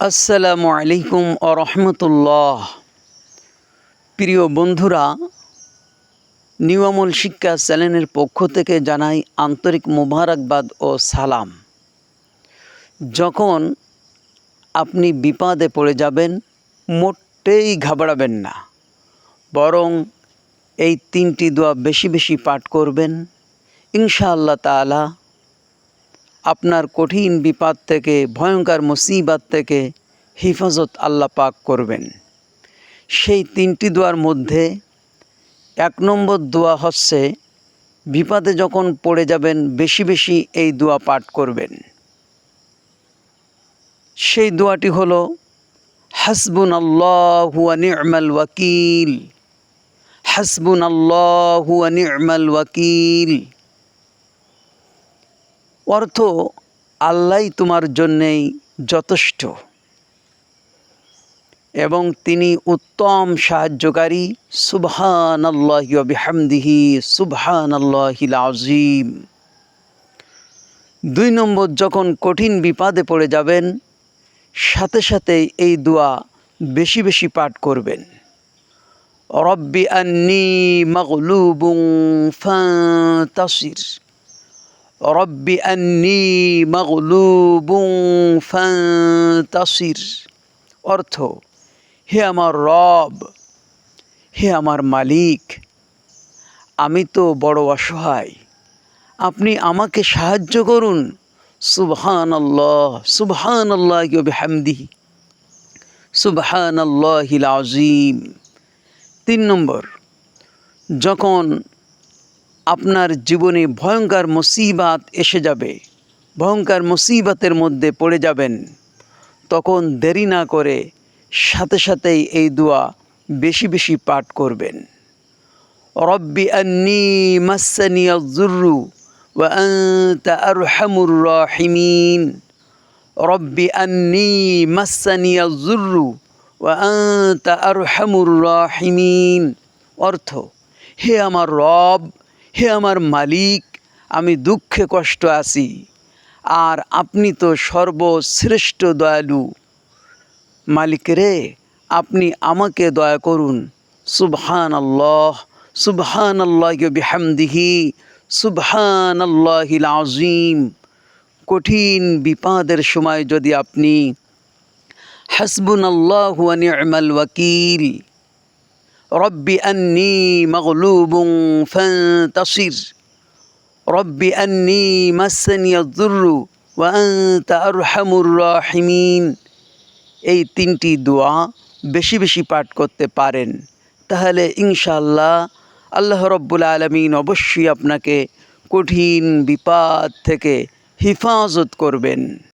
আসসালামু আলাইকুম রহমতুল্লাহ। প্রিয় বন্ধুরা, নিউ আমল শিক্ষা চ্যানেলের পক্ষ থেকে জানাই আন্তরিক মোবারকবাদ ও সালাম। যখন আপনি বিপদে পড়ে যাবেন, মোটেই ঘাবড়াবেন না। বরং এই তিনটি দোয়া বেশি বেশি পাঠ করবেন। ইনশাআল্লাহ তাআলা আপনার কঠিন বিপদ থেকে, ভয়ঙ্কর মুসিবাত থেকে হিফাজত আল্লাহ পাক করবেন। সেই তিনটি দোয়ার মধ্যে এক নম্বর দোয়া হচ্ছে, বিপদে যখন পড়ে যাবেন, বেশি বেশি এই দোয়া পাঠ করবেন। সেই দোয়াটি হল হাসবুন আল্লাহ নি'মাল ওয়াকিল হাসবুন আল্লাহ নি'মাল ওয়াকিল। অর্থ আল্লাহ তোমার জন্যেই যথেষ্ট। এবং তিনি উত্তম সাহায্যকারী সুবহান আল্লাহ বিহামদিহি সুবহান আল্লাহিল আজিম দুই নম্বর, যখন কঠিন বিপদে পড়ে যাবেন, সাথে সাথে এই দোয়া বেশি বেশি পাঠ করবেন। রব্বি আন্নি মগলুবুং ফাতাসির। রব্বি আন্নি মগলুবুং ফাতাসির অর্থ, হে আমার রব, হে আমার মালিক, আমি তো বড় অসহায়। আপনি আমাকে সাহায্য করুন। সুবহান আল্লাহ সুবহান আল্লাহ হামদি সুবহান আল্লাহিল আজিম তিন নম্বর, যখন আপনার জীবনে ভয়ঙ্কর মুসিবাত এসে যাবে। ভয়ঙ্কর মুসিবাতের মধ্যে পড়ে যাবেন। তখন দেরি না করে সাথে সাথেই এই দোয়া বেশি বেশি পাঠ করবেন। রব্বি আন্নি মাসানিয়া জুরু আরহামুর রাহিমিন। রব্বি আন্নি মাসানিয়া জুরু আরহামুর রাহিমিন। অর্থ, হে আমার রব হে আমার মালিক, আমি দুঃখে কষ্ট আছি। আর আপনি তো সর্বশ্রেষ্ঠ দয়ালু। মালিক রে, আপনি আমাকে দয়া করুন। সুবহান আল্লাহ সুবহান আল্লাহ বিহামদিহি সুবহান আল্লাহিল আজিম কঠিন বিপদের সময় যদি আপনি হাসবুন আল্লাহ নি'মাল ওয়াকিল। রব্বি আন্নি মগলুবুং ফান্তাসির। রব্বি আন্নি মাসানিয়া দুর্রু ওয়া আনতা আরহামুর রাহিমিন। এই তিনটি দোয়া বেশি বেশি পাঠ করতে পারেন, তাহলে ইনশাআল্লাহ আল্লাহ রব্বুল আলমিন অবশ্যই আপনাকে কঠিন বিপদ থেকে হিফাজত করবেন।